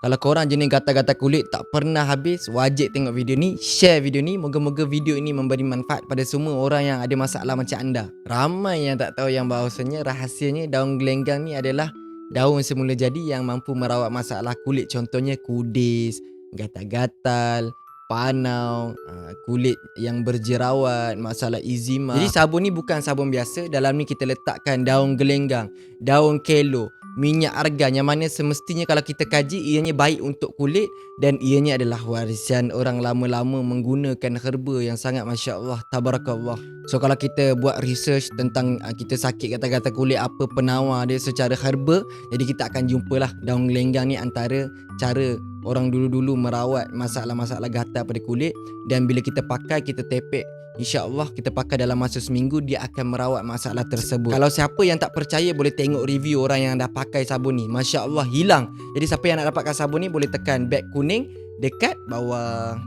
Kalau korang jenis gatal-gatal kulit tak pernah habis, wajib tengok video ni, share video ni. Moga-moga video ini memberi manfaat pada semua orang yang ada masalah macam anda. Ramai yang tak tahu yang bahawasanya rahasianya daun gelenggang ni adalah daun semula jadi yang mampu merawat masalah kulit. Contohnya kudis, gatal-gatal, panau, ah, kulit yang berjerawat, masalah eczema. Jadi sabun ni bukan sabun biasa. Dalam ni kita letakkan daun gelenggang, daun kelo, minyak argan yang mana semestinya kalau kita kaji ianya baik untuk kulit dan ianya adalah warisan orang lama-lama menggunakan herba yang sangat masya-Allah tabarakallah. So kalau kita buat research tentang uh, kita sakit kata-kata kulit apa penawar dia secara herba, jadi kita akan jumpalah daun gelenggang ni antara cara orang dulu-dulu merawat masalah-masalah gatal pada kulit dan bila kita pakai kita tepek InsyaAllah kita pakai dalam masa seminggu Dia akan merawat masalah tersebut. Kalau siapa yang tak percaya Boleh tengok review orang yang dah pakai sabun ni. Masya Allah hilang. Jadi siapa yang nak dapatkan sabun ni Boleh tekan beg kuning Dekat bawah